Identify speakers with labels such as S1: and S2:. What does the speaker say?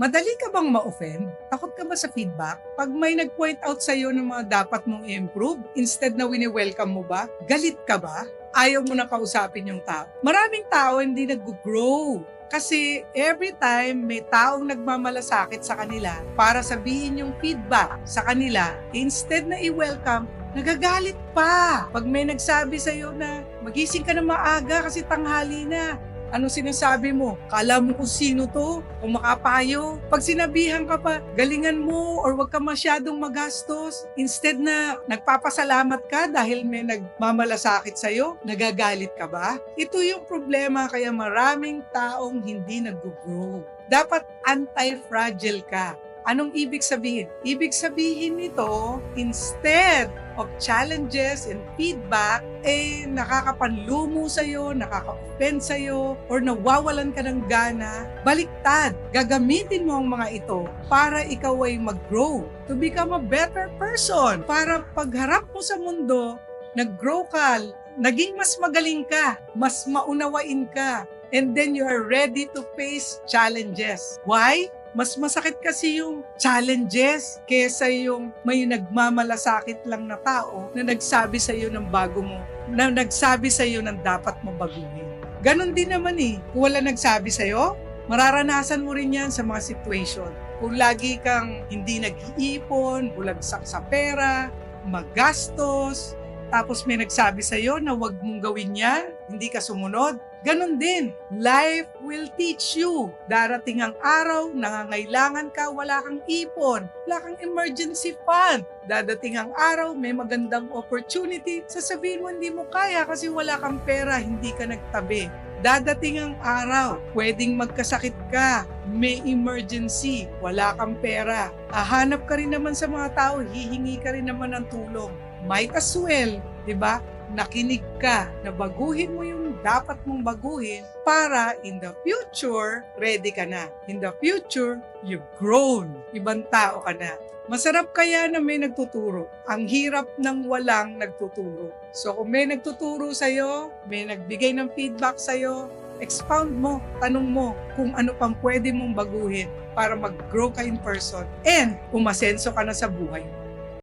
S1: Madali ka bang ma-offend? Takot ka ba sa feedback? Pag may nag-point out sa'yo ng mga dapat mong i-improve, instead na wini-welcome mo ba? Galit ka ba? Ayaw mo na kausapin yung tao. Maraming tao hindi nag-grow. Kasi every time may taong nagmamalasakit sa kanila para sabihin yung feedback sa kanila, instead na i-welcome, nagagalit pa. Pag may nagsabi sa'yo na magising ka na maaga kasi tanghali na, ano sinasabi mo? Kala mo kung sino to? Kung makapayo? Pag sinabihan ka pa, galingan mo or wag ka masyadong magastos. Instead na nagpapasalamat ka dahil may nagmamalasakit sa'yo, nagagalit ka ba? Ito yung problema kaya maraming taong hindi nag-grow. Dapat anti-fragile ka. Anong ibig sabihin? Ibig sabihin nito, instead of challenges and feedback, eh nakakapanlumo sa'yo, nakaka-offend sa'yo, or nawawalan ka ng gana, baliktad. Gagamitin mo ang mga ito para ikaw ay mag-grow, to become a better person. Para pagharap mo sa mundo, nag-grow ka, naging mas magaling ka, mas maunawain ka, and then you are ready to face challenges. Why? Mas masakit kasi yung challenges kesa yung may nagmamalasakit lang na tao na nagsabi sa iyo ng bago mo, na nagsabi sa iyo ng dapat mo baguhin. Ganon din naman eh. Kung wala nagsabi sa iyo, mararanasan mo rin yan sa mga situation. Kung lagi kang hindi nag-iipon, bulagsak sa pera, magastos, tapos may nagsabi sa iyo na wag mong gawin yan, hindi ka sumunod, Ganon din, life will teach you. Darating ang araw, nangangailangan ka, wala kang ipon, wala kang emergency fund. Dadating ang araw, may magandang opportunity, sasabihin mo hindi mo kaya kasi wala kang pera, hindi ka nagtabi. Dadating ang araw, pwedeng magkasakit ka, may emergency, wala kang pera. Ahanap ka rin naman sa mga tao, hihingi ka rin naman ng tulong. Might as well, di ba? nakinig ka na baguhin mo yung dapat mong baguhin para in the future, ready ka na. In the future, you've grown. Ibang tao ka na. Masarap kaya na may nagtuturo. Ang hirap ng walang nagtuturo. So kung may nagtuturo sa'yo, may nagbigay ng feedback sa'yo, expound mo, tanong mo kung ano pang pwede mong baguhin para mag-grow ka in person and umasenso ka na sa buhay mo.